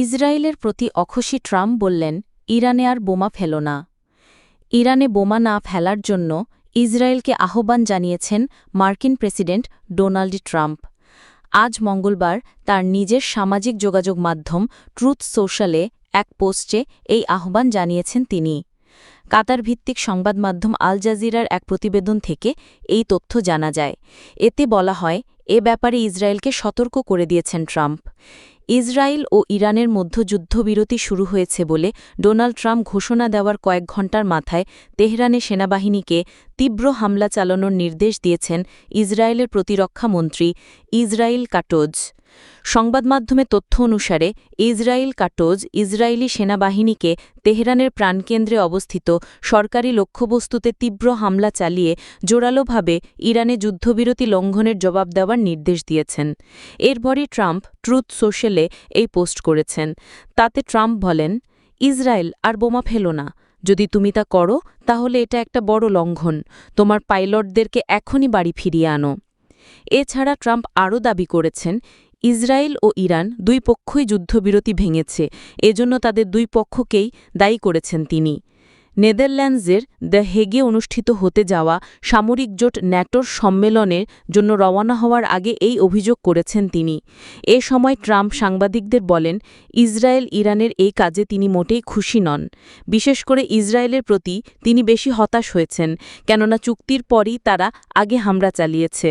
ইসরায়েলের প্রতি অখুশি ট্রাম্প বললেন, ইরানে আর বোমা ফেলো না। ইরানে বোমা না ফেলার জন্য ইসরায়েলকে আহ্বান জানিয়েছেন মার্কিন প্রেসিডেন্ট ডোনাল্ড ট্রাম্প। আজ মঙ্গলবার তার নিজের সামাজিক যোগাযোগ মাধ্যম ট্রুথ সোশ্যালে এক পোস্টে এই আহ্বান জানিয়েছেন তিনি। কাতার ভিত্তিক সংবাদ মাধ্যম আল জাজিরার এক প্রতিবেদন থেকে এই তথ্য জানা যায়। এতে বলা হয়, এ ব্যাপারে ইসরায়েলকে সতর্ক করে দিয়েছেন ট্রাম্প। ইসরায়েল ও ইরানের মধ্য যুদ্ধবিরতি শুরু হয়েছে বলে ডোনাল্ড ট্রাম্প ঘোষণা দেওয়ার কয়েক ঘণ্টার মাথায় তেহরানে সেনাবাহিনীকে তীব্র হামলা চালানোর নির্দেশ দিয়েছেন ইসরায়েলের প্রতিরক্ষা মন্ত্রী ইসরায়েল কাটোজ। সংবাদ মাধ্যমে তথ্য অনুসারে, ইসরায়েল কাটোজ ইসরায়েলি সেনাবাহিনীকে তেহরানের প্রাণকেন্দ্রে অবস্থিত সরকারি লক্ষ্যবস্তুতে তীব্র হামলা চালিয়ে জোরালোভাবে ইরানে যুদ্ধবিরতি লঙ্ঘনের জবাব দেওয়ার নির্দেশ দিয়েছেন। এরপরই ট্রাম্প ট্রুথ সোশ্যালে এই পোস্ট করেছেন। তাতে ট্রাম্প বলেন, ইসরায়েল আর বোমা ফেলো না। যদি তুমি তা করো, তাহলে এটা একটা বড় লঙ্ঘন। তোমার পাইলটদেরকে এখনই বাড়ি ফিরিয়ে আনো। এছাড়া ট্রাম্প আরও দাবি করেছেন, ইসরায়েল ও ইরান দুই পক্ষই যুদ্ধবিরতি ভেঙেছে, এজন্য তাদের দুই পক্ষকেই দায়ী করেছেন তিনি। নেদারল্যান্ডসের দ্য হেগে অনুষ্ঠিত হতে যাওয়া সামরিক জোট ন্যাটোর সম্মেলনের জন্য রওয়ানা হওয়ার আগে এই অভিযোগ করেছেন তিনি। এ সময় ট্রাম্প সাংবাদিকদের বলেন, ইসরায়েল ইরানের এই কাজে তিনি মোটেই খুশি নন। বিশেষ করে ইসরায়েলের প্রতি তিনি বেশি হতাশ হয়েছেন, কেননা চুক্তির পরই তারা আগে হামলা চালিয়েছে।